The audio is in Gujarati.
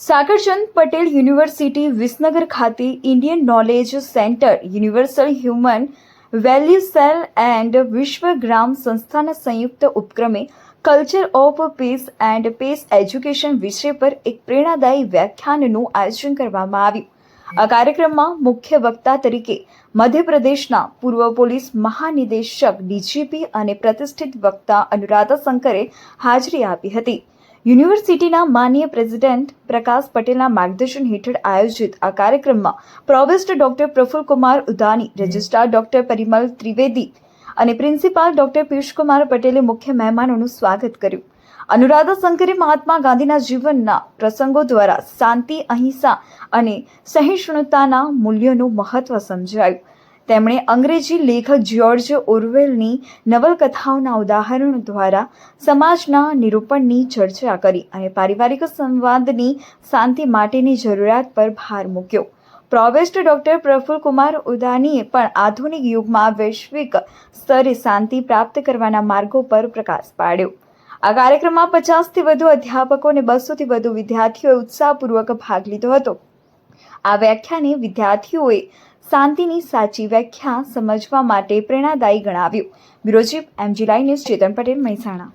સાગરચંદ પટેલ યુનિવર્સિટી વિસનગર ખાતે Indian knowledge centre universal human value cell and Vishwagram સંસ્થાના સંયુક્ત ઉપક્રમે culture of peace and peace education વિષય પર એક પ્રેરણાદાયી વ્યાખ્યાનનું આયોજન કરવામાં આવ્યું. આ કાર્યક્રમમાં મુખ્ય વક્તા તરીકે મધ્યપ્રદેશના પૂર્વ પોલીસ મહાનિદેશક ડીજીપી અને પ્રતિષ્ઠિત વક્તા અનુરાધા શંકરે હાજરી આપી હતી. યુનિવર્સિટીના માન્ય પ્રેસિડેન્ટ પ્રકાશ પટેલના માર્ગદર્શન હેઠળ આયોજિત આ કાર્યક્રમમાં provost doctor Prafulkumar Udani registrar doctor Parimal Trivedi અને પ્રિન્સિપાલ ડોક્ટર પિયુષકુમાર પટેલે મુખ્ય મહેમાનોનું સ્વાગત કર્યું. અનુરાધા શંકરે મહાત્મા ગાંધીના જીવનના પ્રસંગો દ્વારા શાંતિ, અહિંસા અને સહિષ્ણુતાના મૂલ્યોનું મહત્વ સમજાવ્યું તેમણે અંગ્રેજી લેખક જ્યોર્જ ઓરવેલની નવલકથાઓના ઉદાહરણો દ્વારા સમાજના નિરૂપણની ચર્ચા કરી અને પારિવારિક સંવાદની શાંતિ માટેની જરૂરિયાત પર ભાર મૂક્યો. પ્રોવેસ્ટ ડોક્ટર પ્રફુલકુમાર ઉદાનીએ પણ આધુનિક યુગમાં વૈશ્વિક સ્તરે શાંતિ પ્રાપ્ત કરવાના માર્ગો પર પ્રકાશ પાડ્યો. આ કાર્યક્રમમાં પચાસથી વધુ અધ્યાપકો અને બસોથી વધુ વિદ્યાર્થીઓએ ઉત્સાહપૂર્વક ભાગ લીધો હતો. આ વ્યાખ્યાને વિદ્યાર્થીઓએ શાંતિની સાચી વ્યાખ્યા સમજવા માટે પ્રેરણાદાયી ગણાવ્યું. Bureau chief MG news Chetan Patel Mehsana.